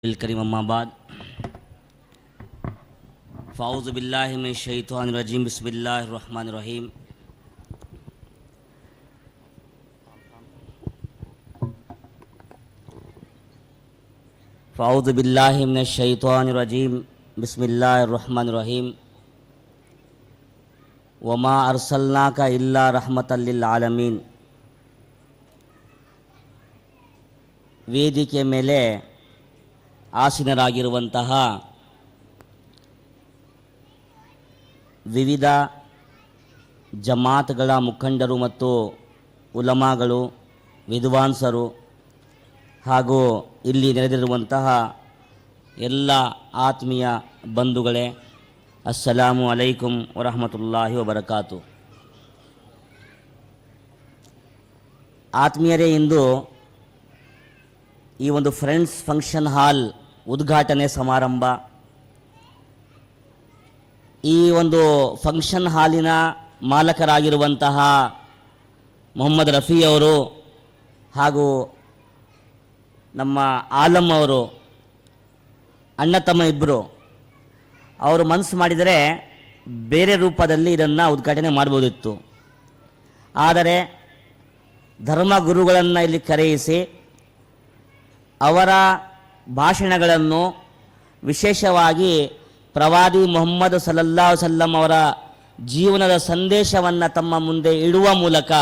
الكريم أما بعد. فأعوذ بالله من الشيطان الرجيم. بسم الله الرحمن الرحيم. فأعوذ بالله من الشيطان الرجيم. بسم الله الرحمن الرحيم. وما أرسلناك إلا رحمة للعالمين. ويدي کے ಆಸೀನರಾಗಿರುವಂತಹ ವಿವಿಧ ಜಮಾತ್ಗಳ ಮುಖಂಡರು ಮತ್ತು ಉಲಮಾಗಳು, ವಿದ್ವಾಂಸರು ಹಾಗೂ ಇಲ್ಲಿ ನೆರೆದಿರುವಂತಹ ಎಲ್ಲ ಆತ್ಮೀಯ ಬಂಧುಗಳೇ, ಅಸ್ಸಲಾಮು ಅಲೈಕುಂ ವರಹಮತುಲ್ಲಾಹಿ ವಬರಕಾತು. ಆತ್ಮೀಯರೇ, ಇಂದು ಈ ಒಂದು ಫ್ರೆಂಡ್ಸ್ ಫಂಕ್ಷನ್ ಹಾಲ್ ಉದ್ಘಾಟನೆ ಸಮಾರಂಭ. ಈ ಒಂದು ಫಂಕ್ಷನ್ ಹಾಲಿನ ಮಾಲಕರಾಗಿರುವಂತಹ ಮೊಹಮ್ಮದ್ ರಫಿ ಅವರು ಹಾಗೂ ನಮ್ಮ ಆಲಂ ಅವರು, ಅಣ್ಣ ತಮ್ಮ ಇಬ್ಬರು ಅವರು ಮನಸ್ಸು ಮಾಡಿದರೆ ಬೇರೆ ರೂಪದಲ್ಲಿ ಇದನ್ನು ಉದ್ಘಾಟನೆ ಮಾಡ್ಬೋದಿತ್ತು. ಆದರೆ ಧರ್ಮ ಗುರುಗಳನ್ನು ಇಲ್ಲಿ ಕರೆಯಿಸಿ ಅವರ ಭಾಷಣಗಳನ್ನು ವಿಶೇಷವಾಗಿ ಪ್ರವಾದಿ ಮೊಹಮ್ಮದ್ ಸಲಲ್ಲಾ ಸಲ್ಲಂ ಅವರ ಜೀವನದ ಸಂದೇಶವನ್ನು ತಮ್ಮ ಮುಂದೆ ಇಡುವ ಮೂಲಕ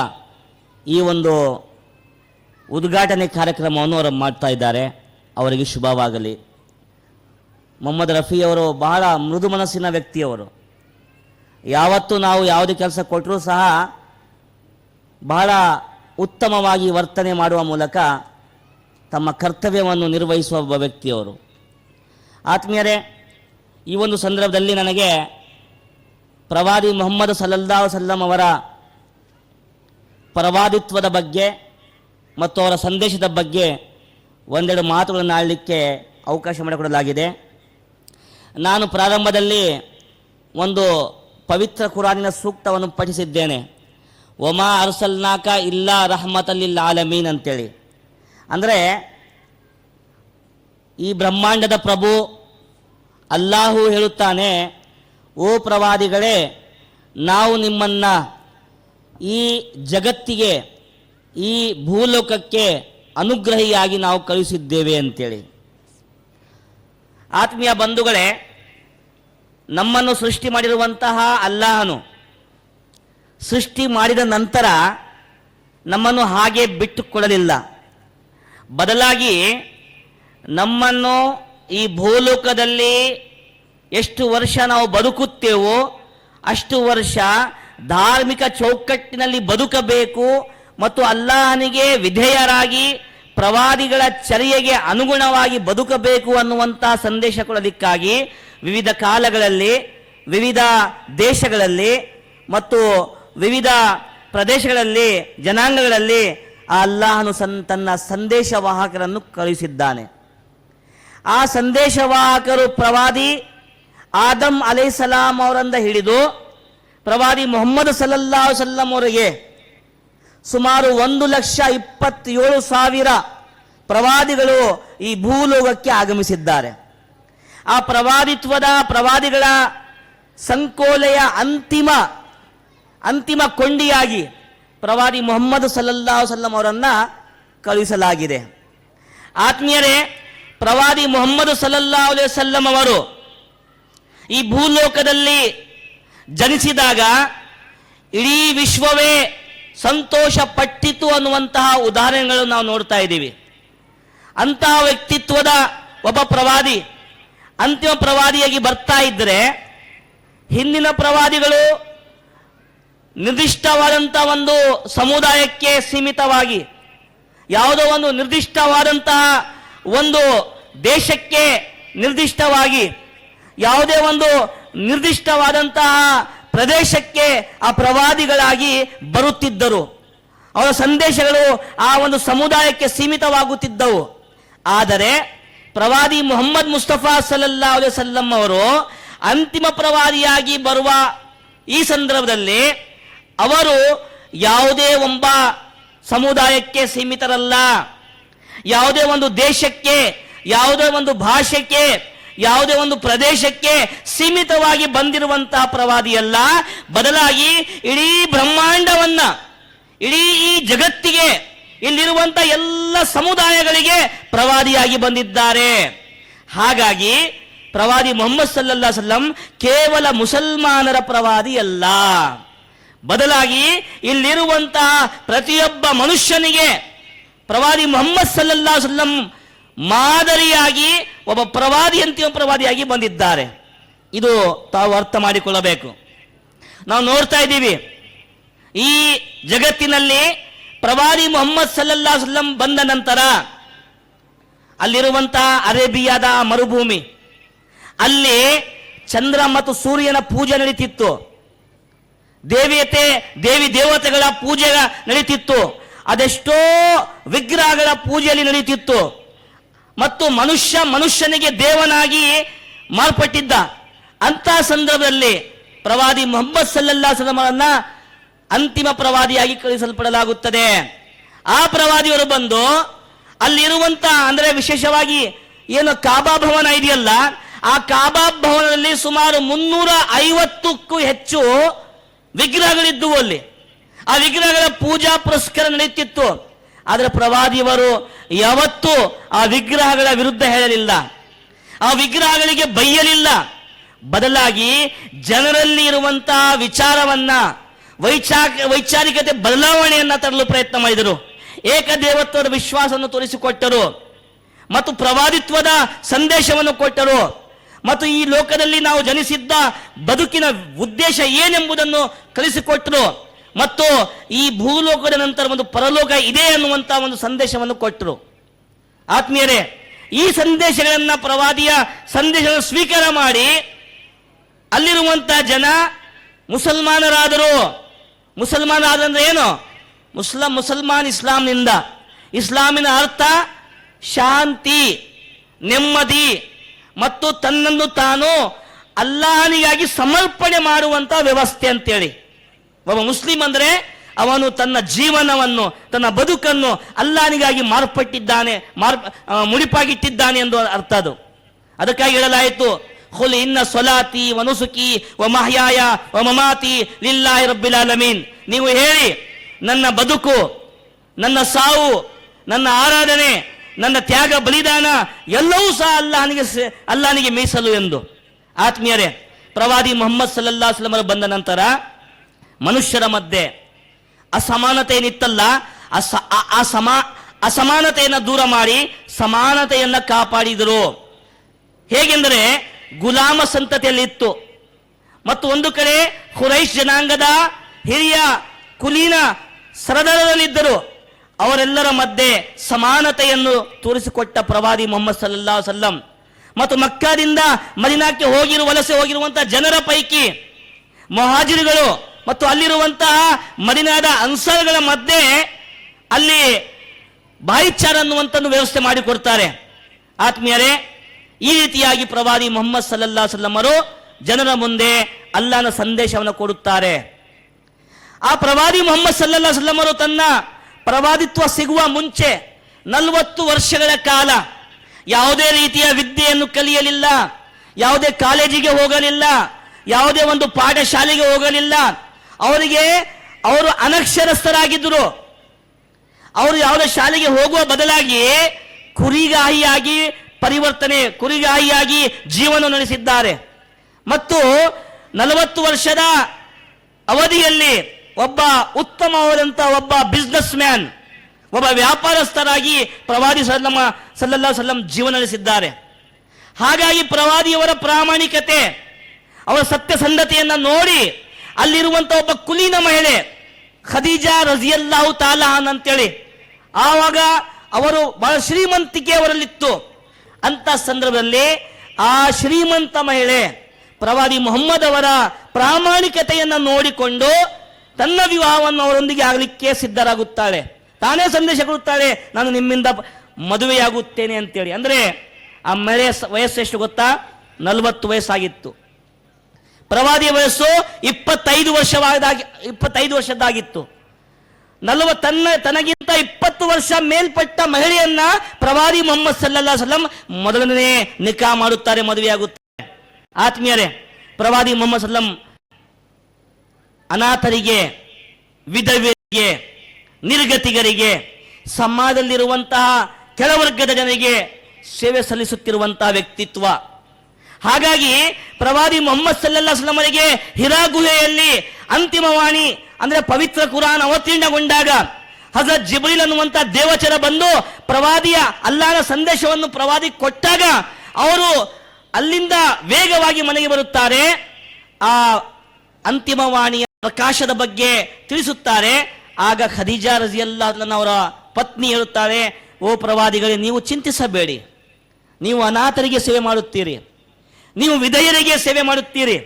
ಈ ಒಂದು ಉದ್ಘಾಟನೆ ಕಾರ್ಯಕ್ರಮವನ್ನು ಅವರು ಮಾಡ್ತಾ ಇದ್ದಾರೆ. ಅವರಿಗೆ ಶುಭವಾಗಲಿ. ಮೊಹಮ್ಮದ್ ರಫಿ ಅವರು ಬಹಳ ಮೃದು ಮನಸ್ಸಿನ ವ್ಯಕ್ತಿಯವರು. ಯಾವತ್ತೂ ನಾವು ಯಾವುದೇ ಕೆಲಸ ಕೊಟ್ಟರೂ ಸಹ ಬಹಳ ಉತ್ತಮವಾಗಿ ವರ್ತನೆ ಮಾಡುವ ಮೂಲಕ ತಮ್ಮ ಕರ್ತವ್ಯವನ್ನು ನಿರ್ವಹಿಸುವ ಒಬ್ಬ ವ್ಯಕ್ತಿಯವರು. ಆತ್ಮೀಯರೇ, ಈ ಒಂದು ಸಂದರ್ಭದಲ್ಲಿ ನನಗೆ ಪ್ರವಾದಿ ಮೊಹಮ್ಮದ್ ಸಲಲ್ಲಾ ಸಲ್ಲಂ ಅವರ ಪ್ರವಾದಿತ್ವದ ಬಗ್ಗೆ ಮತ್ತು ಅವರ ಸಂದೇಶದ ಬಗ್ಗೆ ಒಂದೆರಡು ಮಾತುಗಳನ್ನು ಆಡಲಿಕ್ಕೆ ಅವಕಾಶ ಮಾಡಿಕೊಡಲಾಗಿದೆ. ನಾನು ಪ್ರಾರಂಭದಲ್ಲಿ ಒಂದು ಪವಿತ್ರ ಕುರಾನಿನ ಸೂಕ್ತವನ್ನು ಪಠಿಸಿದ್ದೇನೆ. ಒಮಾ ಅರ್ಸಲ್ನಾಕ ಇಲ್ಲ ರಹಮತಲ್ಲಿಲ್ಲ ಆಲಮೀನ್ ಅಂತೇಳಿ. ಅಂದರೆ ಈ ಬ್ರಹ್ಮಾಂಡದ ಪ್ರಭು ಅಲ್ಲಾಹು ಹೇಳುತ್ತಾನೆ, ಓ ಪ್ರವಾದಿಗಳೇ, ನಾವು ನಿಮ್ಮನ್ನು ಈ ಜಗತ್ತಿಗೆ, ಈ ಭೂಲೋಕಕ್ಕೆ ಅನುಗ್ರಹಿಯಾಗಿ ನಾವು ಕಳುಹಿಸಿದ್ದೇವೆ ಅಂತೇಳಿ. ಆತ್ಮೀಯ ಬಂಧುಗಳೇ, ನಮ್ಮನ್ನು ಸೃಷ್ಟಿ ಮಾಡಿರುವಂತಹ ಅಲ್ಲಾಹನು ಸೃಷ್ಟಿ ಮಾಡಿದ ನಂತರ ನಮ್ಮನ್ನು ಹಾಗೆ ಬಿಟ್ಟುಕೊಡಲಿಲ್ಲ. ಬದಲಾಗಿ ನಮ್ಮನ್ನು ಈ ಭೂಲೋಕದಲ್ಲಿ ಎಷ್ಟು ವರ್ಷ ನಾವು ಬದುಕುತ್ತೇವೋ ಅಷ್ಟು ವರ್ಷ ಧಾರ್ಮಿಕ ಚೌಕಟ್ಟಿನಲ್ಲಿ ಬದುಕಬೇಕು ಮತ್ತು ಅಲ್ಲಾಹನಿಗೆ ವಿಧೇಯರಾಗಿ ಪ್ರವಾದಿಗಳ ಚರ್ಯೆಗೆ ಅನುಗುಣವಾಗಿ ಬದುಕಬೇಕು ಅನ್ನುವಂತಹ ಸಂದೇಶ ಕೊಡಲಿಕ್ಕಾಗಿ ವಿವಿಧ ಕಾಲಗಳಲ್ಲಿ, ವಿವಿಧ ದೇಶಗಳಲ್ಲಿ ಮತ್ತು ವಿವಿಧ ಪ್ರದೇಶಗಳಲ್ಲಿ, ಜನಾಂಗಗಳಲ್ಲಿ ಆ ಅಲ್ಲಾಹನು ಸನ್ ತನ್ನ ಸಂದೇಶವಾಹಕರನ್ನು ಕಳುಹಿಸಿದ್ದಾನೆ. ಆ ಸಂದೇಶವಾಹಕರು ಪ್ರವಾದಿ ಆದಮ್ ಅಲೈಸಲಾಂ ಅವರಿಂದ ಹಿಡಿದು ಪ್ರವಾದಿ ಮೊಹಮ್ಮದ್ ಸಲ್ಲಲ್ಲಾ ಸಲ್ಲಂ ಅವರಿಗೆ ಸುಮಾರು ಒಂದು ಲಕ್ಷ ಇಪ್ಪತ್ತೇಳು ಸಾವಿರ ಪ್ರವಾದಿಗಳು ಈ ಭೂಲೋಕಕ್ಕೆ ಆಗಮಿಸಿದ್ದಾರೆ. ಆ ಪ್ರವಾದಿತ್ವದ ಪ್ರವಾದಿಗಳ ಸಂಕೋಲೆಯ ಅಂತಿಮ ಅಂತಿಮ ಕೊಂಡಿಯಾಗಿ ಪ್ರವಾದಿ ಮೊಹಮ್ಮದ್ ಸಲ್ಲಲ್ಲಾ ಸಲ್ಲಂ ಅವರನ್ನು ಕಳುಹಿಸಲಾಗಿದೆ ಆತ್ಮೀಯರೇ, ಪ್ರವಾದಿ ಮೊಹಮ್ಮದ್ ಸಲ್ಲಲ್ಲಾ ಸಲ್ಲಂ ಅವರು ಈ ಭೂಲೋಕದಲ್ಲಿ ಜನಿಸಿದಾಗ ಇಡೀ ವಿಶ್ವವೇ ಸಂತೋಷ ಪಟ್ಟಿತು ಅನ್ನುವಂತಹ ಉದಾಹರಣೆಗಳು ನಾವು ನೋಡ್ತಾ ಇದ್ದೀವಿ. ಅಂತಹ ವ್ಯಕ್ತಿತ್ವದ ಒಬ್ಬ ಪ್ರವಾದಿ, ಅಂತಿಮ ಪ್ರವಾದಿಯಾಗಿ ಬರ್ತಾ ಇದ್ದರೆ ಹಿಂದಿನ ಪ್ರವಾದಿಗಳು ನಿರ್ದಿಷ್ಟವಾದಂಥ ಒಂದು ಸಮುದಾಯಕ್ಕೆ ಸೀಮಿತವಾಗಿ, ಯಾವುದೋ ಒಂದು ನಿರ್ದಿಷ್ಟವಾದಂತಹ ಒಂದು ದೇಶಕ್ಕೆ ನಿರ್ದಿಷ್ಟವಾಗಿ, ಯಾವುದೇ ಒಂದು ನಿರ್ದಿಷ್ಟವಾದಂತಹ ಪ್ರದೇಶಕ್ಕೆ ಆ ಪ್ರವಾದಿಗಳಾಗಿ ಬರುತ್ತಿದ್ದರು. ಅವರ ಸಂದೇಶಗಳು ಆ ಒಂದು ಸಮುದಾಯಕ್ಕೆ ಸೀಮಿತವಾಗುತ್ತಿದ್ದವು. ಆದರೆ ಪ್ರವಾದಿ ಮೊಹಮ್ಮದ್ ಮುಸ್ತಫಾ ಸಲ್ಲಂ ಅವರು ಅಂತಿಮ ಪ್ರವಾದಿಯಾಗಿ ಬರುವ ಈ ಸಂದರ್ಭದಲ್ಲಿ ಅವರು ಯಾವುದೇ ಒಬ್ಬ ಸಮುದಾಯಕ್ಕೆ ಸೀಮಿತರಲ್ಲ. ಯಾವುದೇ ಒಂದು ದೇಶಕ್ಕೆ, ಯಾವುದೇ ಒಂದು ಭಾಷೆಗೆ, ಯಾವುದೇ ಒಂದು ಪ್ರದೇಶಕ್ಕೆ ಸೀಮಿತವಾಗಿ ಬಂದಿರುವಂತಹ ಪ್ರವಾದಿಯಲ್ಲ ಬದಲಾಗಿ ಇಡೀ ಬ್ರಹ್ಮಾಂಡವನ್ನ, ಇಡೀ ಈ ಜಗತ್ತಿಗೆ ಇಲ್ಲಿರುವಂತ ಎಲ್ಲ ಸಮುದಾಯಗಳಿಗೆ ಪ್ರವಾದಿಯಾಗಿ ಬಂದಿದ್ದಾರೆ. ಹಾಗಾಗಿ ಪ್ರವಾದಿ ಮೊಹಮ್ಮದ್ ಸಲ್ಲಲ್ಲಾ ಸಲ್ಲಂ ಕೇವಲ ಮುಸಲ್ಮಾನರ ಪ್ರವಾದಿ ಅಲ್ಲ. ಬದಲಾಗಿ ಇಲ್ಲಿರುವಂತಹ ಪ್ರತಿಯೊಬ್ಬ ಮನುಷ್ಯನಿಗೆ ಪ್ರವಾದಿ ಮೊಹಮ್ಮದ್ ಸಲ್ಲಲ್ಲಾ ಸಲ್ಲಂ ಮಾದರಿಯಾಗಿ, ಒಬ್ಬ ಪ್ರವಾದಿ ಅಂತಿಮ ಪ್ರವಾದಿಯಾಗಿ ಬಂದಿದ್ದಾರೆ. ಇದು ತಾವು ಅರ್ಥ ಮಾಡಿಕೊಳ್ಳಬೇಕು. ನಾವು ನೋಡ್ತಾ ಇದ್ದೀವಿ, ಈ ಜಗತ್ತಿನಲ್ಲಿ ಪ್ರವಾದಿ ಮೊಹಮ್ಮದ್ ಸಲ್ಲಲ್ಲಾ ಸಲ್ಲಂ ಬಂದ ನಂತರ ಅಲ್ಲಿರುವಂತಹ ಅರೇಬಿಯಾದ ಮರುಭೂಮಿ, ಅಲ್ಲಿ ಚಂದ್ರ ಮತ್ತು ಸೂರ್ಯನ ಪೂಜೆ ನಡೀತಿತ್ತು. ದೇವಿಯತೆ, ದೇವಿ ದೇವತೆಗಳ ಪೂಜೆ ನಡೀತಿತ್ತು. ಅದೆಷ್ಟೋ ವಿಗ್ರಹಗಳ ಪೂಜೆಯಲ್ಲಿ ನಡೀತಿತ್ತು. ಮತ್ತು ಮನುಷ್ಯ ಮನುಷ್ಯನಿಗೆ ದೇವನಾಗಿ ಮಾರ್ಪಟ್ಟಿದ್ದ. ಅಂತ ಸಂದರ್ಭದಲ್ಲಿ ಪ್ರವಾದಿ ಮೊಹಮ್ಮದ್ ಸಲ್ಲಲ್ಲಾ ಸಲಮರನ್ನ ಅಂತಿಮ ಪ್ರವಾದಿಯಾಗಿ ಕಳಿಸಲ್ಪಡಲಾಗುತ್ತದೆ ಆ ಪ್ರವಾದಿಯವರು ಬಂದು ಅಲ್ಲಿರುವಂತ ಅಂದರೆ ವಿಶೇಷವಾಗಿ ಏನು ಕಾಬಾ ಭವನ ಇದೆಯಲ್ಲ, ಆ ಕಾಬಾ ಭವನದಲ್ಲಿ ಸುಮಾರು ಮುನ್ನೂರ ಐವತ್ತಕ್ಕೂ ಹೆಚ್ಚು ವಿಗ್ರಹಗಳಿದ್ದುವು ಅಲ್ಲಿ. ಆ ವಿಗ್ರಹಗಳ ಪೂಜಾ ಪುರಸ್ಕಾರ ನಡೀತಿತ್ತು. ಆದರೆ ಪ್ರವಾದಿಯವರು ಯಾವತ್ತೂ ಆ ವಿಗ್ರಹಗಳ ವಿರುದ್ಧ ಹೇಳಲಿಲ್ಲ. ಆ ವಿಗ್ರಹಗಳಿಗೆ ಬೈಯಲಿಲ್ಲ. ಬದಲಾಗಿ ಜನರಲ್ಲಿ ಇರುವಂತಹ ವಿಚಾರವನ್ನ ವೈಚಾ ವೈಚಾರಿಕತೆ ಬದಲಾವಣೆಯನ್ನ ತರಲು ಪ್ರಯತ್ನ ಮಾಡಿದರು. ಏಕದೇವತ್ವದ ವಿಶ್ವಾಸವನ್ನು ತೋರಿಸಿಕೊಟ್ಟರು. ಮತ್ತು ಪ್ರವಾದಿತ್ವದ ಸಂದೇಶವನ್ನು ಕೊಟ್ಟರು. ಮತ್ತು ಈ ಲೋಕದಲ್ಲಿ ನಾವು ಜನಿಸಿದ್ದ ಬದುಕಿನ ಉದ್ದೇಶ ಏನೆಂಬುದನ್ನು ಕಲಿಸಿಕೊಟ್ಟರು. ಮತ್ತು ಈ ಭೂಲೋಕದ ನಂತರ ಒಂದು ಪರಲೋಕ ಇದೆ ಅನ್ನುವಂಥ ಒಂದು ಸಂದೇಶವನ್ನು ಕೊಟ್ಟರು. ಆತ್ಮೀಯರೇ, ಈ ಸಂದೇಶಗಳನ್ನು ಪ್ರವಾದಿಯ ಸಂದೇಶವನ್ನು ಸ್ವೀಕಾರ ಮಾಡಿ ಅಲ್ಲಿರುವಂಥ ಜನ ಮುಸಲ್ಮಾನರಾದರು. ಮುಸಲ್ಮಾನರಾದಂದ್ರೆ ಏನು? ಮುಸ್ಲಂ, ಮುಸಲ್ಮಾನ್ ಇಸ್ಲಾಂನಿಂದ. ಇಸ್ಲಾಮಿನ ಅರ್ಥ ಶಾಂತಿ, ನೆಮ್ಮದಿ. ಮತ್ತು ತನ್ನನ್ನು ತಾನು ಅಲ್ಲಾಹನಿಗಾಗಿ ಸಮರ್ಪಣೆ ಮಾಡುವಂತ ವ್ಯವಸ್ಥೆ ಅಂತೇಳಿ. ಒಬ್ಬ ಮುಸ್ಲಿಂ ಅಂದ್ರೆ ಅವನು ತನ್ನ ಜೀವನವನ್ನು, ತನ್ನ ಬದುಕನ್ನು ಅಲ್ಲಾನಿಗಾಗಿ ಮಾರ್ಪಟ್ಟಿದ್ದಾನೆ, ಮಾರ್ ಮುಡಿಪಾಗಿಟ್ಟಿದ್ದಾನೆ ಎಂದು ಅರ್ಥ ಅದು. ಅದಕ್ಕಾಗಿ ಹೇಳಲಾಯಿತು, ಹುಲ್ ಇನ್ನ ಸೊಲಾತಿ ವನುಸುಕಿ ವ ಮಹ್ಯಾಯ ವ ಮಮಾತಿ ಲಿಲ್ಲಾಹಿ ರಬ್ಬಿಲ್ ಆಲಮೀನ್. ನೀವು ಹೇಳಿ, ನನ್ನ ಬದುಕು, ನನ್ನ ಸಾವು, ನನ್ನ ಆರಾಧನೆ ನನ್ನ ತ್ಯಾಗ, ಬಲಿದಾನ ಎಲ್ಲವೂ ಸಹ ಅಲ್ಲಾಹನಿಗೆ ಅಲ್ಲಾಹನಿಗೆ ಮೀಸಲು ಎಂದು. ಆತ್ಮೀಯರೇ, ಪ್ರವಾದಿ ಮೊಹಮ್ಮದ್ ಸಲ್ಲಲ್ಲಾ ಸಲಮರು ಬಂದ ನಂತರ ಮನುಷ್ಯರ ಮಧ್ಯೆ ಅಸಮಾನತೆ ಏನಿತ್ತಲ್ಲ ಆ ಸ- ಆ- ಆ ಅಸಮಾನತೆಯನ್ನು ದೂರ ಮಾಡಿ ಸಮಾನತೆಯನ್ನು ಕಾಪಾಡಿದರು. ಹೇಗೆಂದರೆ ಗುಲಾಮ ಸಂತತಿಯಲ್ಲಿ ಇತ್ತು ಮತ್ತು ಒಂದು ಕಡೆ ಹುರೈಶ್ ಜನಾಂಗದ ಹಿರಿಯ ಕುಲೀನ ಸರದಾರರಲ್ಲಿದ್ದರು. ಅವರೆಲ್ಲರ ಮಧ್ಯೆ ಸಮಾನತೆಯನ್ನು ತೋರಿಸಿಕೊಟ್ಟ ಪ್ರವಾದಿ ಮೊಹಮ್ಮದ್ ಸಲ್ಲಾ ಸಲ್ಲಂ ಮತ್ತು ಮಕ್ಕಾದಿಂದ ಮದಿನಾಕ್ಕೆ ಹೋಗಿರುವ ವಲಸೆ ಹೋಗಿರುವಂತಹ ಜನರ ಪೈಕಿ ಮೊಹಾಜಿರುಗಳು ಮತ್ತು ಅಲ್ಲಿರುವಂತಹ ಮದಿನಾದ ಅನ್ಸರ್ಗಳ ಮಧ್ಯೆ ಅಲ್ಲಿ ಬಾಯಿಚಾರ ಅನ್ನುವಂಥದ್ದು ವ್ಯವಸ್ಥೆ ಮಾಡಿಕೊಡ್ತಾರೆ ಆತ್ಮೀಯರೇ, ಈ ರೀತಿಯಾಗಿ ಪ್ರವಾದಿ ಮೊಹಮ್ಮದ್ ಸಲ್ಲಲ್ಲಾ ಸಲ್ಲಮರು ಜನರ ಮುಂದೆ ಅಲ್ಲನ ಸಂದೇಶವನ್ನು ಕೊಡುತ್ತಾರೆ. ಆ ಪ್ರವಾದಿ ಮೊಹಮ್ಮದ್ ಸಲ್ಲಲ್ಲಾ ಸಲ್ಲಮರು ತನ್ನ ಪ್ರವಾದಿತ್ವ ಸಿಗುವ ಮುಂಚೆ ನಲವತ್ತು ವರ್ಷಗಳ ಕಾಲ ಯಾವುದೇ ರೀತಿಯ ವಿದ್ಯೆಯನ್ನು ಕಲಿಯಲಿಲ್ಲ, ಯಾವುದೇ ಕಾಲೇಜಿಗೆ ಹೋಗಲಿಲ್ಲ, ಯಾವುದೇ ಒಂದು ಪಾಠಶಾಲೆಗೆ ಹೋಗಲಿಲ್ಲ. ಅವರಿಗೆ ಅವರು ಅನಕ್ಷರಸ್ಥರಾಗಿದ್ದರು. ಅವರು ಯಾವುದೇ ಶಾಲೆಗೆ ಹೋಗುವ ಬದಲಾಗಿ ಕುರಿಗಾಹಿಯಾಗಿ ಪರಿವರ್ತನೆ, ಕುರಿಗಾಹಿಯಾಗಿ ಜೀವನ ನಡೆಸಿದ್ದಾರೆ. ಮತ್ತು ನಲವತ್ತು ವರ್ಷದ ಅವಧಿಯಲ್ಲಿ ಒಬ್ಬ ಉತ್ತಮವಾದಂಥ ಒಬ್ಬ ಬಿಸ್ನೆಸ್ ಮ್ಯಾನ್ ಒಬ್ಬ ವ್ಯಾಪಾರಸ್ಥರಾಗಿ ಪ್ರವಾದಿ ಸಲ್ಲಮ್ಮ ಸಲ್ಲಲ್ಲಾ ಸಲ್ಲಂ ಜೀವನ ನಡೆಸಿದ್ದಾರೆ. ಹಾಗಾಗಿ ಪ್ರವಾದಿಯವರ ಪ್ರಾಮಾಣಿಕತೆ, ಅವರ ಸತ್ಯಸಂಧತೆಯನ್ನು ನೋಡಿ ಅಲ್ಲಿರುವಂತ ಒಬ್ಬ ಕುಲೀನ ಮಹಿಳೆ ಖದೀಜಾ ರಜಿಯಲ್ಲಾಹು ತಾಲಹಾನ್ ಅಂತೇಳಿ ಆವಾಗ ಅವರು ಬಹಳ ಶ್ರೀಮಂತಿಕೆ ಅವರಲ್ಲಿತ್ತು. ಅಂತ ಸಂದರ್ಭದಲ್ಲಿ ಆ ಶ್ರೀಮಂತ ಮಹಿಳೆ ಪ್ರವಾದಿ ಮೊಹಮ್ಮದ್ ಅವರ ಪ್ರಾಮಾಣಿಕತೆಯನ್ನು ನೋಡಿಕೊಂಡು ತನ್ನ ವಿವಾಹವನ್ನು ಅವರೊಂದಿಗೆ ಆಗಲಿಕ್ಕೆ ಸಿದ್ಧರಾಗುತ್ತಾಳೆ. ತಾನೇ ಸಂದೇಶ ಕೊಡುತ್ತಾಳೆ, ನಾನು ನಿಮ್ಮಿಂದ ಮದುವೆಯಾಗುತ್ತೇನೆ ಅಂತೇಳಿ. ಅಂದರೆ ಆ ಮಳೆ ವಯಸ್ಸು ಎಷ್ಟು ಗೊತ್ತಾ? ನಲವತ್ತು ವಯಸ್ಸಾಗಿತ್ತು. ಪ್ರವಾದಿಯ ವಯಸ್ಸು ಇಪ್ಪತ್ತೈದು ವರ್ಷವಾದಾಗಿ ಇಪ್ಪತ್ತೈದು ವರ್ಷದ್ದಾಗಿತ್ತು. ನಲವ ತನ್ನ, ತನಗಿಂತ ಇಪ್ಪತ್ತು ವರ್ಷ ಮೇಲ್ಪಟ್ಟ ಮಹಿಳೆಯನ್ನ ಪ್ರವಾದಿ ಮೊಹಮ್ಮದ್ ಸಲ್ಲಾ ಸಲಂ ಮೊದಲನೇ ನಿಖಾ ಮಾಡುತ್ತಾರೆ, ಮದುವೆಯಾಗುತ್ತಾರೆ. ಆತ್ಮೀಯರೇ, ಪ್ರವಾದಿ ಮೊಹಮ್ಮದ್ ಸಲ್ಲಂ ಅನಾಥರಿಗೆ ವಿಧವೆಗೆ ನಿರ್ಗತಿಗರಿಗೆ, ಸಮಾಜದಲ್ಲಿರುವಂತಹ ಕೆಳವರ್ಗದ ಜನರಿಗೆ ಸೇವೆ ಸಲ್ಲಿಸುತ್ತಿರುವಂತಹ ವ್ಯಕ್ತಿತ್ವ. ಹಾಗಾಗಿ ಪ್ರವಾದಿ ಮೊಹಮ್ಮದ್ ಸಲ್ಲಾ ಅವರಿಗೆ ಹಿರಾ ಗುಹೆಯಲ್ಲಿ ಅಂತಿಮವಾಣಿ ಅಂದ್ರೆ ಪವಿತ್ರ ಕುರಾನ್ ಅವತೀರ್ಣಗೊಂಡಾಗ ಹಜರತ್ ಜಿಬ್ರಿಲ್ ಅನ್ನುವಂತ ದೇವಚರ ಬಂದು ಪ್ರವಾದಿಯ ಅಲ್ಲಾನ ಸಂದೇಶವನ್ನು ಪ್ರವಾದಿ ಕೊಟ್ಟಾಗ ಅವರು ಅಲ್ಲಿಂದ ವೇಗವಾಗಿ ಮನೆಗೆ ಬರುತ್ತಾರೆ. ಆ ಅಂತಿಮ ವಾಣಿಯ ಪ್ರಕಾಶದ ಬಗ್ಗೆ ತಿಳಿಸುತ್ತಾರೆ. ಆಗ ಖದೀಜಾ ರಜಿಯಲ್ಲ ಅವರ ಪತ್ನಿ ಹೇಳುತ್ತಾರೆ, ಓ ಪ್ರವಾದಿಗಳೇ, ನೀವು ಚಿಂತಿಸಬೇಡಿ. ನೀವು ಅನಾಥರಿಗೆ ಸೇವೆ ಮಾಡುತ್ತೀರಿ. ನೀವು ವಿಧೇಯರಿಗೆ ಸೇವೆ ಮಾಡುತ್ತೀರಿ.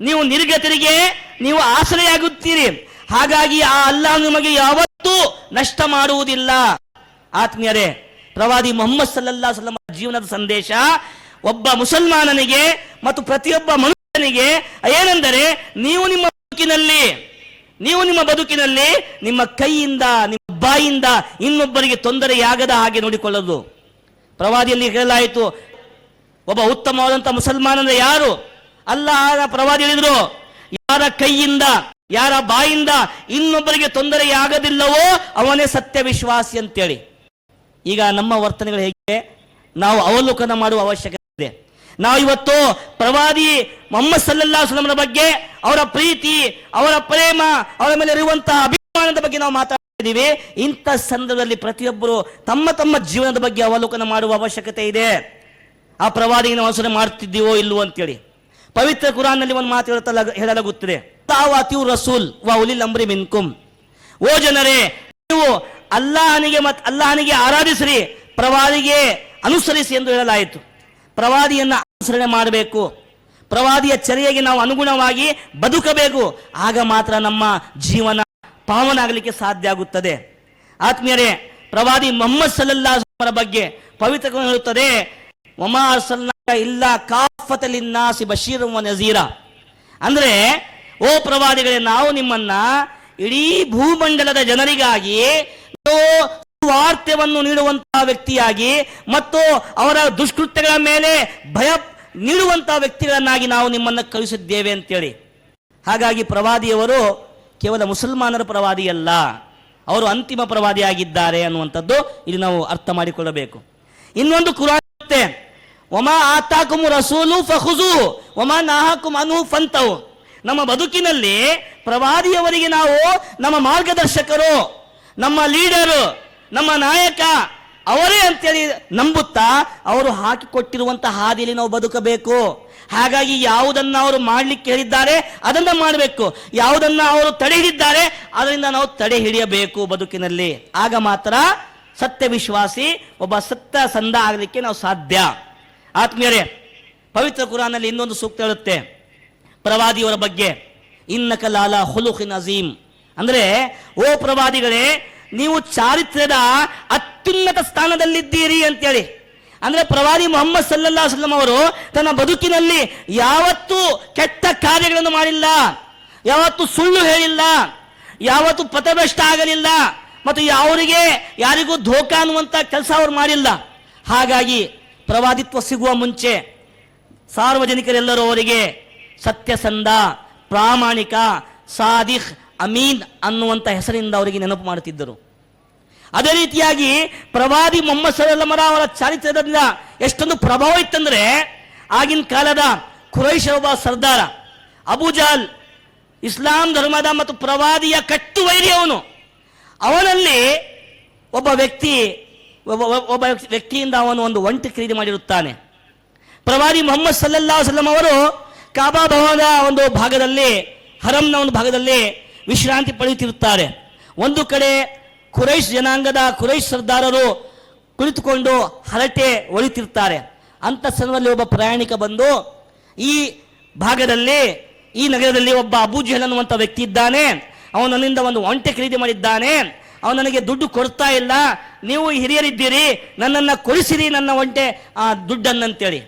ನೀವು ನಿರ್ಗತರಿಗೆ ನೀವು ಆಸರೆಯಾಗುತ್ತೀರಿ ಹಾಗಾಗಿ ಆ ಅಲ್ಲ ನಿಮಗೆ ಯಾವತ್ತೂ ನಷ್ಟ ಮಾಡುವುದಿಲ್ಲ. ಆತ್ಮೀಯರೇ, ಪ್ರವಾದಿ ಮೊಹಮ್ಮದ್ ಸಲ್ಲಲ್ಲಾ ಸಲ್ಲಮ ಜೀವನದ ಸಂದೇಶ ಒಬ್ಬ ಮುಸಲ್ಮಾನನಿಗೆ ಮತ್ತು ಪ್ರತಿಯೊಬ್ಬ ಮನುಷ್ಯನಿಗೆ ಏನೆಂದರೆ, ನೀವು ನಿಮ್ಮ ಬದುಕಿನಲ್ಲಿ, ನೀವು ನಿಮ್ಮ ಬದುಕಿನಲ್ಲಿ ನಿಮ್ಮ ಕೈಯಿಂದ, ನಿಮ್ಮ ಬಾಯಿಂದ ಇನ್ನೊಬ್ಬರಿಗೆ ತೊಂದರೆಯಾಗದ ಹಾಗೆ ನೋಡಿಕೊಳ್ಳೋದು. ಪ್ರವಾದಿಯಲ್ಲಿ ಹೇಳಲಾಯಿತು, ಒಬ್ಬ ಉತ್ತಮವಾದಂತ ಮುಸಲ್ಮಾನ ಅಂದ್ರೆ ಯಾರು? ಅಲ್ಲ ಆಗ ಪ್ರವಾದಿ ಹೇಳಿದ್ರು, ಯಾರ ಕೈಯಿಂದ, ಯಾರ ಬಾಯಿಂದ ಇನ್ನೊಬ್ಬರಿಗೆ ತೊಂದರೆಯಾಗದಿಲ್ಲವೋ ಅವನೇ ಸತ್ಯ ವಿಶ್ವಾಸಿ ಅಂತೇಳಿ. ಈಗ ನಮ್ಮ ವರ್ತನೆಗಳು ಹೇಗೆ? ನಾವು ಅವಲೋಕನ ಮಾಡುವ ಅವಶ್ಯಕತೆ ನಾವು ಇವತ್ತು ಪ್ರವಾದಿ ಮೊಹಮ್ಮದ್ ಸಲ್ಲಲ್ಲಾ ಸುಲಮನ ಬಗ್ಗೆ, ಅವರ ಪ್ರೀತಿ, ಅವರ ಪ್ರೇಮ, ಅವರ ಮೇಲೆ ಇರುವಂತಹ ಅಭಿಮಾನದ ಬಗ್ಗೆ ನಾವು ಮಾತಾಡ್ತಿದ್ದೀವಿ. ಇಂಥ ಸಂದರ್ಭದಲ್ಲಿ ಪ್ರತಿಯೊಬ್ಬರು ತಮ್ಮ ತಮ್ಮ ಜೀವನದ ಬಗ್ಗೆ ಅವಲೋಕನ ಮಾಡುವ ಅವಶ್ಯಕತೆ ಇದೆ. ಆ ಪ್ರವಾದಿಗೆ ನಾವು ಅನುಸರಣೆ ಮಾಡ್ತಿದ್ದೀವೋ ಇಲ್ವೋ ಅಂತೇಳಿ. ಪವಿತ್ರ ಕುರಾನ್ನಲ್ಲಿ ಒಂದು ಮಾತು ಹೇಳುತ್ತಲ್ಲ ಹೇಳಲಾಗುತ್ತದೆ. ತಾವು ರಸೂಲ್ ವಾ ಉಲಿಲ್ ಅಂಬ್ರಿ ಮಿನ್ಕುಂ ಓ ಜನರೇ, ನೀವು ಅಲ್ಲಾಹನಿಗೆ ಮತ್ತು ಅಲ್ಲಾಹನಿಗೆ ಆರಾಧಿಸಿರಿ, ಪ್ರವಾದಿಗೆ ಅನುಸರಿಸಿ ಎಂದು ಹೇಳಲಾಯಿತು. ಪ್ರವಾದಿಯನ್ನ ಅನುಸರಣೆ ಮಾಡಬೇಕು. ಪ್ರವಾದಿಯ ಚರ್ಯೆಗೆ ನಾವು ಅನುಗುಣವಾಗಿ ಬದುಕಬೇಕು. ಆಗ ಮಾತ್ರ ನಮ್ಮ ಜೀವನ ಪಾವನ ಆಗಲಿಕ್ಕೆ ಸಾಧ್ಯ ಆಗುತ್ತದೆ. ಆತ್ಮೀಯರೇ, ಪ್ರವಾದಿ ಮೊಹಮ್ಮದ್ ಸಲಲ್ಲಾಹರ ಬಗ್ಗೆ ಪವಿತ್ರ ಹೇಳುತ್ತದೆ ಇಲ್ಲ ಕಾಫತಲಿನ್ನಾಸಿ ಬಶೀರ್ ನಜೀರ. ಅಂದ್ರೆ, ಓ ಪ್ರವಾದಿಗಳೇ, ನಾವು ನಿಮ್ಮನ್ನ ಇಡೀ ಭೂಮಂಡಲದ ಜನರಿಗಾಗಿ ವಾರ್ತೆಯನ್ನು ನೀಡುವಂತಹ ವ್ಯಕ್ತಿಯಾಗಿ ಮತ್ತು ಅವರ ದುಷ್ಕೃತ್ಯಗಳ ಮೇಲೆ ಭಯ ನೀಡುವಂತಹ ವ್ಯಕ್ತಿಗಳನ್ನಾಗಿ ನಾವು ನಿಮ್ಮನ್ನು ಕಳಿಸಿದ್ದೇವೆ ಅಂತೇಳಿ. ಹಾಗಾಗಿ ಪ್ರವಾದಿಯವರು ಕೇವಲ ಮುಸಲ್ಮಾನರ ಪ್ರವಾದಿಯಲ್ಲ ಅವರು ಅಂತಿಮ ಪ್ರವಾದಿಯಾಗಿದ್ದಾರೆ ಅನ್ನುವಂಥದ್ದು ಇಲ್ಲಿ ನಾವು ಅರ್ಥ ಮಾಡಿಕೊಳ್ಳಬೇಕು. ಇನ್ನೊಂದು ಇರುತ್ತೆ ಒಮಾ ಆತಾಕುಮು ರಸೂಲು ಫಹುಜು ಒಮಾ ನಾಹಕುಮ್ ಅನು ಫಂತವು ನಮ್ಮ ಬದುಕಿನಲ್ಲಿ ಪ್ರವಾದಿಯವರಿಗೆ ನಾವು ನಮ್ಮ ಮಾರ್ಗದರ್ಶಕರು, ನಮ್ಮ ಲೀಡರು ನಮ್ಮ ನಾಯಕ ಅವರೇ ಅಂತೇಳಿ ನಂಬುತ್ತಾ ಅವರು ಹಾಕಿಕೊಟ್ಟಿರುವಂತಹ ಹಾದಿಯಲ್ಲಿ ನಾವು ಬದುಕಬೇಕು. ಹಾಗಾಗಿ ಯಾವುದನ್ನ ಅವರು ಮಾಡ್ಲಿಕ್ಕೆ ಹೇಳಿದ್ದಾರೆ ಅದನ್ನ ಮಾಡಬೇಕು. ಯಾವುದನ್ನ ಅವರು ತಡೆ ಹಿಡಿದ್ದಾರೆ ಅದರಿಂದ ನಾವು ತಡೆ ಹಿಡಿಯಬೇಕು ಬದುಕಿನಲ್ಲಿ. ಆಗ ಮಾತ್ರ ಸತ್ಯ ವಿಶ್ವಾಸಿ ಒಬ್ಬ ಸತ್ಯ ಸಂದ ಆಗಲಿಕ್ಕೆ ನಾವು ಸಾಧ್ಯ. ಆತ್ಮೀಯರೇ, ಪವಿತ್ರ ಕುರಾನಲ್ಲಿ ಇನ್ನೊಂದು ಸೂಕ್ತ ಹೇಳುತ್ತೆ. ಪ್ರವಾದಿಯವರ ಬಗ್ಗೆ ಇನ್ನಕಲಾಲ ಲಾಲ ಹುಲುಖಿನ್ ಅಜೀಮ್ ಅಂದ್ರೆ, ಓ ಪ್ರವಾದಿಗಳೇ ನೀವು ಚಾರಿತ್ರ್ಯದ ಅತ್ಯುನ್ನತ ಸ್ಥಾನದಲ್ಲಿದ್ದೀರಿ ಅಂತೇಳಿ. ಅಂದ್ರೆ ಪ್ರವಾದಿ ಮೊಹಮ್ಮದ್ ಸಲ್ಲಲ್ಲಾ ವಸಲ್ಲಂ ಅವರು ತನ್ನ ಬದುಕಿನಲ್ಲಿ ಯಾವತ್ತೂ ಕೆಟ್ಟ ಕಾರ್ಯಗಳನ್ನು ಮಾಡಿಲ್ಲ, ಯಾವತ್ತೂ ಸುಳ್ಳು ಹೇಳಿಲ್ಲ, ಯಾವತ್ತೂ ಪಥಭ್ರಷ್ಟ ಆಗಲಿಲ್ಲ ಮತ್ತು ಯಾವರಿಗೆ ಯಾರಿಗೂ ಧೋಕ ಅನ್ನುವಂಥ ಕೆಲಸ ಅವರು ಮಾಡಿಲ್ಲ. ಹಾಗಾಗಿ ಪ್ರವಾದಿತ್ವ ಸಿಗುವ ಮುಂಚೆ ಸಾರ್ವಜನಿಕರೆಲ್ಲರೂ ಅವರಿಗೆ ಸತ್ಯಸಂಧ ಪ್ರಾಮಾಣಿಕ ಸಾದಿಖ್ ಅಮೀನ್ ಅನ್ನುವಂಥ ಹೆಸರಿಂದ ಅವರಿಗೆ ನೆನಪು ಮಾಡುತ್ತಿದ್ದರು. ಅದೇ ರೀತಿಯಾಗಿ ಪ್ರವಾದಿ ಮೊಹಮ್ಮದ್ ಸಲಮರ ಅವರ ಚಾರಿತ್ರ್ಯದಿಂದ ಎಷ್ಟೊಂದು ಪ್ರಭಾವ ಇತ್ತಂದರೆ ಆಗಿನ ಕಾಲದ ಖುರೈಶ್ ಒಬ್ಬ ಸರ್ದಾರ. ಅಬುಜಾಲ್ ಇಸ್ಲಾಂ ಧರ್ಮದ ಮತ್ತು ಪ್ರವಾದಿಯ ಕಟ್ಟುವೈರಿ ಅವನು. ಅವನಲ್ಲಿ ಒಬ್ಬ ವ್ಯಕ್ತಿ, ಒಬ್ಬ ಒಬ್ಬ ವ್ಯಕ್ತಿಯಿಂದ ಅವನು ಒಂದು ಒಂಟಿ ಖರೀದಿ ಮಾಡಿರುತ್ತಾನೆ. ಪ್ರವಾದಿ ಮೊಹಮ್ಮದ್ ಸಲ್ಲಲ್ಲಾ ವಸಲ್ಲಂ ಅವರು ಕಾಬಾ ಭವನದ ಒಂದು ಭಾಗದಲ್ಲಿ ಹರಂನ ಒಂದು ಭಾಗದಲ್ಲಿ ವಿಶ್ರಾಂತಿ ಪಡೆಯುತ್ತಿರುತ್ತಾರೆ. ಒಂದು ಕಡೆ ಕುರೈಶ್ ಜನಾಂಗದ ಕುರೈಶ್ ಸರ್ದಾರರು ಕುಳಿತುಕೊಂಡು ಹರಟೆ ಒಳಿತಿರ್ತಾರೆ ಅಂತ ಸಂದರ್ಭದಲ್ಲಿ ಒಬ್ಬ ಪ್ರಯಾಣಿಕ ಬಂದು ಈ ಭಾಗದಲ್ಲಿ, ಈ ನಗರದಲ್ಲಿ ಒಬ್ಬ ಅಬೂಜಹಲ್ ಅನ್ನುವಂಥ ವ್ಯಕ್ತಿ ಇದ್ದಾನೆ. ಅವನು ನನ್ನಿಂದ ಒಂದು ಒಂಟೆ ಖರೀದಿ ಮಾಡಿದ್ದಾನೆ. ಅವನು ನನಗೆ ದುಡ್ಡು ಕೊಡ್ತಾ ಇಲ್ಲ. ನೀವು ಹಿರಿಯರಿದ್ದೀರಿ. ನನ್ನನ್ನು ಕೊಡಿಸಿರಿ ನನ್ನ ಒಂಟೆ, ಆ ದುಡ್ಡನ್ನಂತೇಳಿ.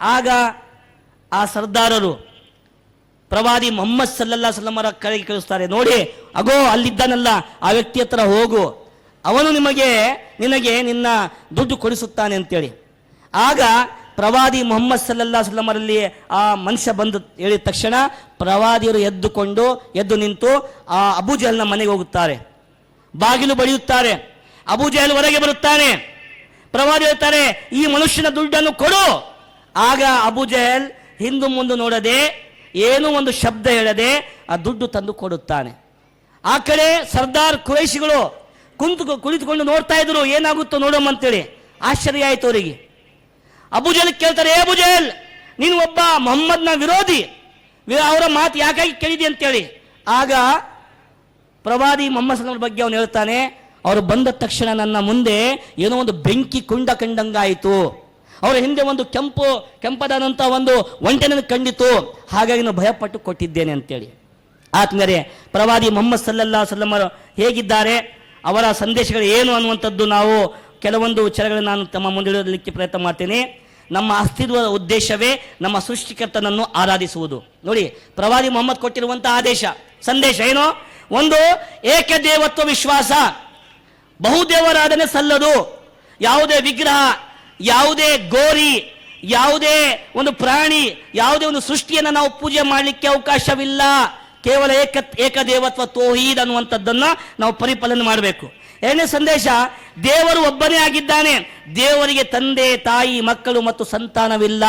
ಆಗ ಆ ಸರ್ದಾರರು ಪ್ರವಾದಿ ಮೊಹಮ್ಮದ್ ಸಲ್ಲಾ ಸಲ್ಲಮರ ಕರೆಗೆ ಕಳಿಸ್ತಾರೆ, ನೋಡಿ, ಅಗೋ, ಅಲ್ಲಿದ್ದಾನಲ್ಲ, ಆ ವ್ಯಕ್ತಿ ಹತ್ರ ಹೋಗು. ಅವನು ನಿಮಗೆ, ನಿನಗೆ ನಿನ್ನ ದುಡ್ಡು ಕೊಡಿಸುತ್ತಾನೆ ಅಂತೇಳಿ. ಆಗ ಪ್ರವಾದಿ ಮೊಹಮ್ಮದ್ ಸಲ್ಲಲ್ಲಾ ಸಲ್ಲಮರಲ್ಲಿ ಆ ಮನುಷ್ಯ ಬಂದು ಹೇಳಿದ ತಕ್ಷಣ ಪ್ರವಾದಿಯರು ಎದ್ದುಕೊಂಡು, ಎದ್ದು ನಿಂತು ಆ ಅಬುಜಹಲ್ನ ಮನೆಗೆ ಹೋಗುತ್ತಾರೆ. ಬಾಗಿಲು ಬಡಿಯುತ್ತಾರೆ. ಅಬುಜಹಲ್ ಹೊರಗೆ ಬರುತ್ತಾನೆ. ಪ್ರವಾದಿ ಹೇಳ್ತಾರೆ, ಈ ಮನುಷ್ಯನ ದುಡ್ಡನ್ನು ಕೊಡು. ಆಗ ಅಬುಜಹಲ್ ಹಿಂದು ಮುಂದೆ ನೋಡದೆ ಏನೂ ಒಂದು ಶಬ್ದ ಹೇಳದೆ ಆ ದುಡ್ಡು ತಂದು ಕೊಡುತ್ತಾನೆ. ಆ ಕಡೆ ಸರ್ದಾರ್ ಕುರೈಶಿಗಳು ಕುಂತು ಕುಳಿತುಕೊಂಡು ನೋಡ್ತಾ ಇದ್ರು, ಏನಾಗುತ್ತೋ ನೋಡಮ್ಮ ಅಂತೇಳಿ. ಆಶ್ಚರ್ಯ ಆಯಿತು ಅವರಿಗೆ. ಅಬುಜಲ್ ಕೇಳ್ತಾರೆ, ಏ ಅಬುಜಲ್, ನೀನು ಒಬ್ಬ ಮೊಹಮ್ಮದ್ನ ವಿರೋಧಿ. ಅವರ ಮಾತು ಯಾಕಾಗಿ ಕೇಳಿದೆ ಅಂತೇಳಿ. ಆಗ ಪ್ರವಾದಿ ಮೊಹಮ್ಮದ್ ಬಗ್ಗೆ ಅವನು ಹೇಳ್ತಾನೆ, ಅವರು ಬಂದ ತಕ್ಷಣ ನನ್ನ ಮುಂದೆ ಏನೋ ಒಂದು ಬೆಂಕಿ ಕುಂಡ ಕಂಡಂಗಾಯಿತು. ಅವರ ಹಿಂದೆ ಒಂದು ಕೆಂಪು ಕೆಂಪದಾದಂಥ ಒಂದು ಒಂಟೆನ ಕಂಡಿತು. ಹಾಗಾಗಿ ನಾನು ಭಯಪಟ್ಟು ಕೊಟ್ಟಿದ್ದೇನೆ ಅಂತೇಳಿ. ಆತ್ಮರೆ ಪ್ರವಾದಿ ಮೊಹಮ್ಮದ್ ಸಲ್ಲಲ್ಲಾ ಸಲ್ಲಮ್ಮರು ಹೇಗಿದ್ದಾರೆ? ಅವರ ಸಂದೇಶಗಳು ಏನು ಅನ್ನುವಂಥದ್ದು ನಾವು ಕೆಲವೊಂದು ವಿಚಾರಗಳನ್ನು ನಾನು ತಮ್ಮ ಮುಂದೆ ಇಡಲಿಕ್ಕೆ ಪ್ರಯತ್ನ ಮಾಡ್ತೇನೆ. ನಮ್ಮ ಅಸ್ತಿತ್ವದ ಉದ್ದೇಶವೇ ನಮ್ಮ ಸೃಷ್ಟಿಕರ್ತನನ್ನು ಆರಾಧಿಸುವುದು. ನೋಡಿ, ಪ್ರವಾದಿ ಮೊಹಮ್ಮದ್ ಕೊಟ್ಟಿರುವಂಥ ಆದೇಶ, ಸಂದೇಶ ಏನು? ಒಂದು, ಏಕದೇವತ್ವ ವಿಶ್ವಾಸ. ಬಹುದೇವರಾಧನೆ ಸಲ್ಲದು. ಯಾವುದೇ ವಿಗ್ರಹ ಯಾವುದೇ ಗೋರಿ, ಯಾವುದೇ ಒಂದು ಪ್ರಾಣಿ, ಯಾವುದೇ ಒಂದು ಸೃಷ್ಟಿಯನ್ನು ನಾವು ಪೂಜೆ ಮಾಡಲಿಕ್ಕೆ ಅವಕಾಶವಿಲ್ಲ. ಕೇವಲ ಏಕ, ಏಕದೇವತ್ವ ತೋಹೀದ್ ಅನ್ನುವಂಥದ್ದನ್ನು ನಾವು ಪರಿಪಾಲನೆ ಮಾಡಬೇಕು. ಎರಡನೇ ಸಂದೇಶ, ದೇವರು ಒಬ್ಬನೇ ಆಗಿದ್ದಾನೆ. ದೇವರಿಗೆ ತಂದೆ, ತಾಯಿ, ಮಕ್ಕಳು ಮತ್ತು ಸಂತಾನವಿಲ್ಲ.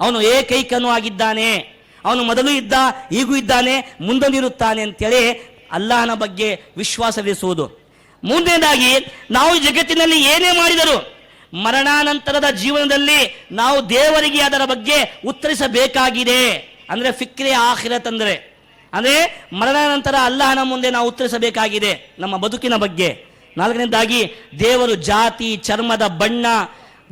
ಅವನು ಏಕೈಕನೂ ಆಗಿದ್ದಾನೆ. ಅವನು ಮೊದಲು ಇದ್ದ, ಈಗೂ ಇದ್ದಾನೆ ಮುಂದೊಂದಿರುತ್ತಾನೆ ಅಂತೇಳಿ ಅಲ್ಲಾಹನ ಬಗ್ಗೆ ವಿಶ್ವಾಸವಿರಿಸುವುದು. ಮೂರನೇದಾಗಿ, ನಾವು ಜಗತ್ತಿನಲ್ಲಿ ಏನೇ ಮಾಡಿದರು ಮರಣಾನಂತರದ ಜೀವನದಲ್ಲಿ ನಾವು ದೇವರಿಗೆ ಅದರ ಬಗ್ಗೆ ಉತ್ತರಿಸಬೇಕಾಗಿದೆ. ಅಂದ್ರೆ ಫಿಕ್ರೆ ಆಖಿರತ್ ಅಂದ್ರೆ. ಅಂದರೆ ಮರಣಾನಂತರ ಅಲ್ಲಾಹನ ಮುಂದೆ ನಾವು ಉತ್ತರಿಸಬೇಕಾಗಿದೆ ನಮ್ಮ ಬದುಕಿನ ಬಗ್ಗೆ. ನಾಲ್ಕನೇದಾಗಿ ದೇವರು ಜಾತಿ, ಚರ್ಮದ ಬಣ್ಣ,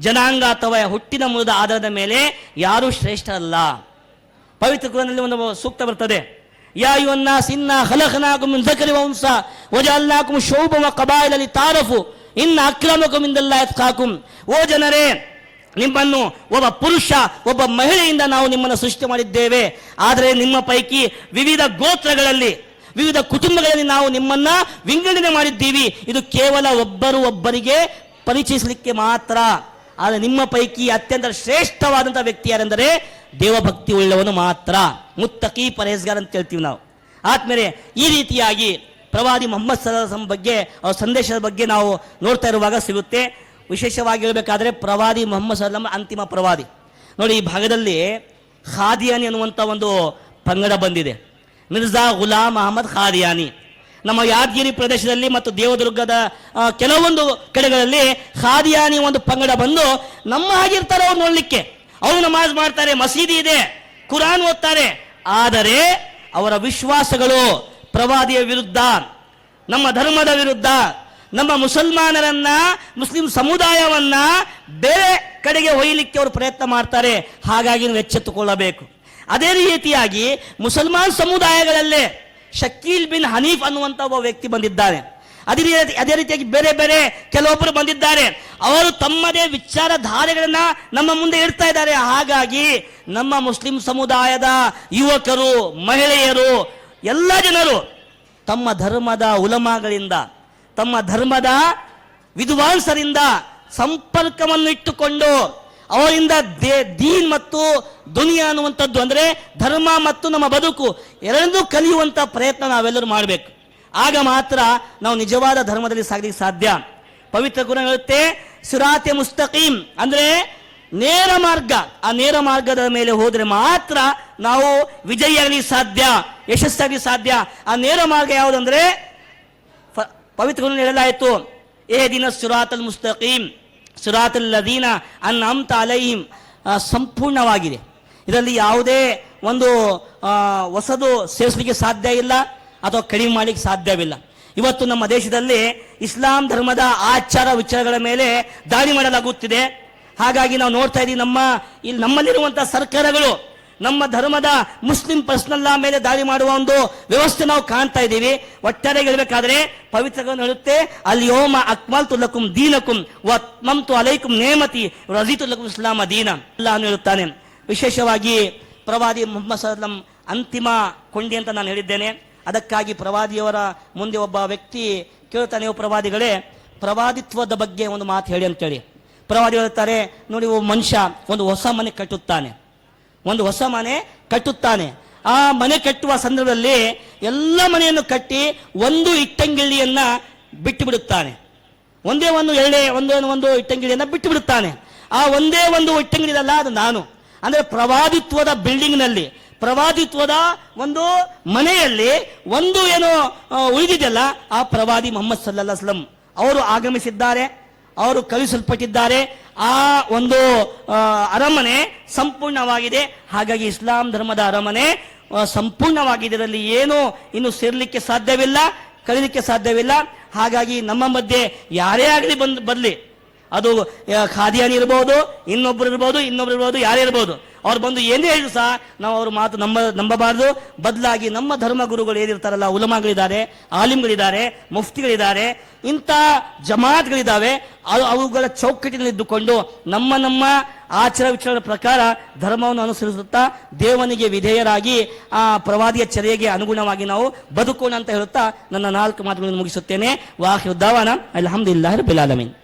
ಜನಾಂಗ ಅಥವಾ ಹುಟ್ಟಿನ ಮೂಲದ ಆಧಾರದ ಮೇಲೆ ಯಾರೂ ಶ್ರೇಷ್ಠರಲ್ಲ ಪವಿತ್ರ ಕುರಾನಲ್ಲಿ ಒಂದು ಸೂಕ್ತ ಬರ್ತದೆ. ಯಾ ಯುವನ್ನ ಸಿನ್ನ ಖಲಖನಾಕುಂ ಮಿನ್ ಝಕರಿ ವ ವಜಾಲ್ನಾಕುಮ್ ವಜಅಲ್ನಾಕುಂ ಶೌಬ ತಾರಫು. ಇನ್ನ ಅಕ್ರಮಕಮಿಂದಲ್ಲ ಅತ್ಕಾಕುಂ ಓ ಜನರೇ, ನಿಮ್ಮನ್ನು ಒಬ್ಬ ಪುರುಷ, ಒಬ್ಬ ಮಹಿಳೆಯಿಂದ ನಾವು ನಿಮ್ಮನ್ನು ಸೃಷ್ಟಿ ಮಾಡಿದ್ದೇವೆ. ಆದರೆ ನಿಮ್ಮ ಪೈಕಿ ವಿವಿಧ ಗೋತ್ರಗಳಲ್ಲಿ, ವಿವಿಧ ಕುಟುಂಬಗಳಲ್ಲಿ ನಾವು ನಿಮ್ಮನ್ನ ವಿಂಗಡಣೆ ಮಾಡಿದ್ದೀವಿ. ಇದು ಕೇವಲ ಒಬ್ಬರು ಒಬ್ಬರಿಗೆ ಪರಿಚಯಿಸಲಿಕ್ಕೆ ಮಾತ್ರ. ಆದರೆ ನಿಮ್ಮ ಪೈಕಿ ಅತ್ಯಂತ ಶ್ರೇಷ್ಠವಾದಂಥ ವ್ಯಕ್ತಿ ಯಾರೆಂದರೆ ದೇವಭಕ್ತಿ ಉಳ್ಳವನು ಮಾತ್ರ. ಮುತ್ತಕಿ ಪರೇಸ್ಗಾರ್ ಅಂತ ಹೇಳ್ತೀವಿ ನಾವು. ಆದ್ಮೇಲೆ ಈ ರೀತಿಯಾಗಿ ಪ್ರವಾದಿ ಮೊಹಮ್ಮದ್ ಸಲಹಂ ಬಗ್ಗೆ, ಅವರ ಸಂದೇಶದ ಬಗ್ಗೆ ನಾವು ನೋಡ್ತಾ ಇರುವಾಗ ಸಿಗುತ್ತೆ. ವಿಶೇಷವಾಗಿ ಹೇಳಬೇಕಾದ್ರೆ ಪ್ರವಾದಿ ಮೊಹಮ್ಮದ್ ಸಲಂ ಅಂತಿಮ ಪ್ರವಾದಿ. ನೋಡಿ, ಈ ಭಾಗದಲ್ಲಿ ಖಾದಿಯಾನಿ ಅನ್ನುವಂಥ ಒಂದು ಪಂಗಡ ಬಂದಿದೆ. ಮಿರ್ಜಾ ಗುಲಾಮ್ ಅಹಮದ್ ಖಾದಿಯಾನಿ. ನಮ್ಮ ಯಾದಗಿರಿ ಪ್ರದೇಶದಲ್ಲಿ ಮತ್ತು ದೇವದುರ್ಗದ ಕೆಲವೊಂದು ಕಡೆಗಳಲ್ಲಿ ಖಾದಿಯಾನಿ ಒಂದು ಪಂಗಡ ಬಂದು ನಮ್ಮ ಹಾಗಿರ್ತಾರೆ ಅವ್ರು ನೋಡ್ಲಿಕ್ಕೆ. ಅವರು ನಮಾಜ್ ಮಾಡ್ತಾರೆ, ಮಸೀದಿ ಇದೆ, ಕುರಾನ್ ಓದ್ತಾರೆ. ಆದರೆ ಅವರ ವಿಶ್ವಾಸಗಳು ಪ್ರವಾದಿಯ ವಿರುದ್ಧ, ನಮ್ಮ ಧರ್ಮದ ವಿರುದ್ಧ, ನಮ್ಮ ಮುಸಲ್ಮಾನರನ್ನ, ಮುಸ್ಲಿಂ ಸಮುದಾಯವನ್ನ ಬೇರೆ ಕಡೆಗೆ ಒಯ್ಯಲಿಕ್ಕೆ ಅವರು ಪ್ರಯತ್ನ ಮಾಡ್ತಾರೆ. ಹಾಗಾಗಿ ನಾವು ಎಚ್ಚೆತ್ತುಕೊಳ್ಳಬೇಕು. ಅದೇ ರೀತಿಯಾಗಿ ಮುಸಲ್ಮಾನ್ ಸಮುದಾಯಗಳಲ್ಲೇ ಶಕೀಲ್ ಬಿನ್ ಹನೀಫ್ ಅನ್ನುವಂಥ ಒಬ್ಬ ವ್ಯಕ್ತಿ ಬಂದಿದ್ದಾನೆ. ಅದೇ ರೀತಿ ಅದೇ ರೀತಿಯಾಗಿ ಬೇರೆ ಬೇರೆ ಕೆಲವೊಬ್ಬರು ಬಂದಿದ್ದಾರೆ. ಅವರು ತಮ್ಮದೇ ವಿಚಾರಧಾರೆಗಳನ್ನ ನಮ್ಮ ಮುಂದೆ ಇಡ್ತಾ ಇದ್ದಾರೆ. ಹಾಗಾಗಿ ನಮ್ಮ ಮುಸ್ಲಿಂ ಸಮುದಾಯದ ಯುವಕರು, ಮಹಿಳೆಯರು ಎಲ್ಲ ಜನರು ತಮ್ಮ ಧರ್ಮದ ಉಲಮಾಗಳಿಂದ, ತಮ್ಮ ಧರ್ಮದ ವಿದ್ವಾಂಸರಿಂದ ಸಂಪರ್ಕವನ್ನು ಇಟ್ಟುಕೊಂಡು ಅವರಿಂದ ದೇ, ದೀನ್ ಮತ್ತು ದುನಿಯಾ ಅನ್ನುವಂಥದ್ದು ಅಂದರೆ ಧರ್ಮ ಮತ್ತು ನಮ್ಮ ಬದುಕು ಎರಡನ್ನೂ ಕಲಿಯುವಂಥ ಪ್ರಯತ್ನ ನಾವೆಲ್ಲರೂ ಮಾಡಬೇಕು. ಆಗ ಮಾತ್ರ ನಾವು ನಿಜವಾದ ಧರ್ಮದಲ್ಲಿ ಸಾಗಲಿಕ್ಕೆ ಸಾಧ್ಯ. ಪವಿತ್ರ ಗುಣ ಹೇಳುತ್ತೆ, ಸಿರಾತೆ ಮುಸ್ತಕೀಂ ಅಂದ್ರೆ ನೇರ ಮಾರ್ಗ. ಆ ನೇರ ಮಾರ್ಗದ ಮೇಲೆ ಹೋದರೆ ಮಾತ್ರ ನಾವು ವಿಜಯಿಯಾಗಲಿ ಸಾಧ್ಯ, ಯಶಸ್ಸಾಗಲಿ ಸಾಧ್ಯ. ಆ ನೇರ ಮಾರ್ಗ ಯಾವುದಂದ್ರೆ ಪವಿತ್ರಗಳನ್ನು ಹೇಳಲಾಯಿತು. ಏ ದಿನ ಸುರಾತಲ್ ಮುಸ್ತಕೀಂ, ಸುರಾತಲ್ ಲದೀನ ಅನ್ ಅಂತ ಅಲೈಹಿಂ ಸಂಪೂರ್ಣವಾಗಿದೆ. ಇದರಲ್ಲಿ ಯಾವುದೇ ಒಂದು ಹೊಸದು ಸೇರಿಸಲಿಕ್ಕೆ ಸಾಧ್ಯ ಇಲ್ಲ, ಅಥವಾ ಕಡಿಮೆ ಮಾಡಲಿಕ್ಕೆ ಸಾಧ್ಯವಿಲ್ಲ. ಇವತ್ತು ನಮ್ಮ ದೇಶದಲ್ಲಿ ಇಸ್ಲಾಂ ಧರ್ಮದ ಆಚಾರ ವಿಚಾರಗಳ ಮೇಲೆ ದಾಳಿ ಮಾಡಲಾಗುತ್ತಿದೆ. ಹಾಗಾಗಿ ನಾವು ನೋಡ್ತಾ ಇದ್ದೀವಿ ನಮ್ಮ ಇಲ್ಲಿ ನಮ್ಮಲ್ಲಿರುವಂಥ ಸರ್ಕಾರಗಳು, ನಮ್ಮ ಧರ್ಮದ ಮುಸ್ಲಿಂ ಪರ್ಸ್ನಲ್ಲ ಮೇಲೆ ದಾಳಿ ಮಾಡುವ ಒಂದು ವ್ಯವಸ್ಥೆ ನಾವು ಕಾಣ್ತಾ ಇದ್ದೀವಿ. ಒಟ್ಟಾರೆ ಹೇಳಬೇಕಾದ್ರೆ ಪವಿತ್ರ ಹೇಳುತ್ತೆ ಅಲ್ಲಿ ಓಮ ಅಕ್ಮಲ್ ತುಲಕುಂ ದೀನಕುಂ ವತ್ಮಂತು ಅಲೈಕುಂ ನೇಮತಿ ರಜಿ ಲಕುಂ ಇಸ್ಲಾಮ ದೀನ ಅಲ್ಲ ಹೇಳುತ್ತಾನೆ. ವಿಶೇಷವಾಗಿ ಪ್ರವಾದಿ ಮೊಹಮ್ಮದ್ ಸಲಂ ಅಂತಿಮ ಕೊಂಡಿ ಅಂತ ನಾನು ಹೇಳಿದ್ದೇನೆ. ಅದಕ್ಕಾಗಿ ಪ್ರವಾದಿಯವರ ಮುಂದೆ ಒಬ್ಬ ವ್ಯಕ್ತಿ ಕೇಳ್ತಾನೆ ಪ್ರವಾದಿಗಳೇ, ಪ್ರವಾದಿತ್ವದ ಬಗ್ಗೆ ಒಂದು ಮಾತು ಹೇಳಿ ಅಂತೇಳಿ. ಪ್ರವಾದಿ ಹೇಳ್ತಾರೆ, ನೋಡಿ ಒಬ್ಬ ಮನುಷ್ಯ, ಒಂದು ಹೊಸ ಮನೆ ಕಟ್ಟುತ್ತಾನೆ. ಒಂದು ಹೊಸ ಮನೆ ಕಟ್ಟುತ್ತಾನೆ. ಆ ಮನೆ ಕಟ್ಟುವ ಸಂದರ್ಭದಲ್ಲಿ ಎಲ್ಲ ಮನೆಯನ್ನು ಕಟ್ಟಿ ಒಂದು ಇಟ್ಟಂಗಿಳಿಯನ್ನ ಬಿಟ್ಟು ಬಿಡುತ್ತಾನೆ ಒಂದೇ ಒಂದು ಎಳ್ಳೆ ಒಂದೇ ಒಂದು ಇಟ್ಟಂಗಿಳಿಯನ್ನ ಬಿಟ್ಟು ಬಿಡುತ್ತಾನೆ ಆ ಒಂದೇ ಒಂದು ಇಟ್ಟಂಗಿಳಿದಲ್ಲ ಅದು ನಾನು. ಅಂದ್ರೆ ಪ್ರವಾದಿತ್ವದ ಬಿಲ್ಡಿಂಗ್ನಲ್ಲಿ ಪ್ರವಾದಿತ್ವದ ಒಂದು ಮನೆಯಲ್ಲಿ ಒಂದು ಏನು ಉಳಿದಿದೆಯಲ್ಲ, ಆ ಪ್ರವಾದಿ ಮೊಹಮ್ಮದ್ ಸಲ್ಲಾ ಸ್ಲಂ ಅವರು ಆಗಮಿಸಿದ್ದಾರೆ. ಅವರು ಕಲಿಸಲ್ಪಟ್ಟಿದ್ದಾರೆ. ಆ ಒಂದು ಅರಮನೆ ಸಂಪೂರ್ಣವಾಗಿದೆ. ಹಾಗಾಗಿ ಇಸ್ಲಾಂ ಧರ್ಮದ ಅರಮನೆ ಸಂಪೂರ್ಣವಾಗಿದೆ ಇದರಲ್ಲಿ ಏನು ಇನ್ನು ಸೇರ್ಲಿಕ್ಕೆ ಸಾಧ್ಯವಿಲ್ಲ, ಕಲಿಲಿಕ್ಕೆ ಸಾಧ್ಯವಿಲ್ಲ. ಹಾಗಾಗಿ ನಮ್ಮ ಮಧ್ಯೆ ಯಾರೇ ಆಗಲಿ ಬಂದು, ಬರಲಿ. ಅದು ಖಾದಿಯಾನಿ ಇರ್ಬೋದು, ಇನ್ನೊಬ್ರು ಇರ್ಬೋದು ಇನ್ನೊಬ್ರು ಇರ್ಬೋದು, ಯಾರೇ ಇರ್ಬೋದು. ಅವ್ರು ಬಂದು ಏನೇ ಹೇಳಿದ್ರು ಸಹ ನಾವು ಅವ್ರ ಮಾತು ನಮ್ಮ, ನಂಬಬಾರದು. ಬದಲಾಗಿ ನಮ್ಮ ಧರ್ಮ ಗುರುಗಳು ಏನಿರ್ತಾರಲ್ಲ, ಉಲಮಾಗಳಿದ್ದಾರೆ, ಆಲಿಮ್ಗಳಿದ್ದಾರೆ, ಮುಫ್ತಿಗಳಿದ್ದಾರೆ, ಇಂಥ ಜಮಾತ್ಗಳಿದ್ದಾವೆ. ಅದು ಅವುಗಳ ಚೌಕಟ್ಟಿನಲ್ಲಿ ಇದ್ದುಕೊಂಡು ನಮ್ಮ ನಮ್ಮ ಆಚಾರ ವಿಚಾರದ ಪ್ರಕಾರ ಧರ್ಮವನ್ನು ಅನುಸರಿಸುತ್ತಾ ದೇವನಿಗೆ ವಿಧೇಯರಾಗಿ, ಆ ಪ್ರವಾದಿಯ ಚರ್ಯೆಗೆ ಅನುಗುಣವಾಗಿ ನಾವು ಬದುಕೋಣ ಅಂತ ಹೇಳುತ್ತಾ ನನ್ನ ನಾಲ್ಕು ಮಾತುಗಳನ್ನು ಮುಗಿಸುತ್ತೇನೆ. ವಾಹಿದ್ದಾವನ ಅಲ್ಹಮ್ದುಲಿಲ್ಲಾಹಿ ರಬ್ಬಿಲ್ ಆಲಮೀನ್.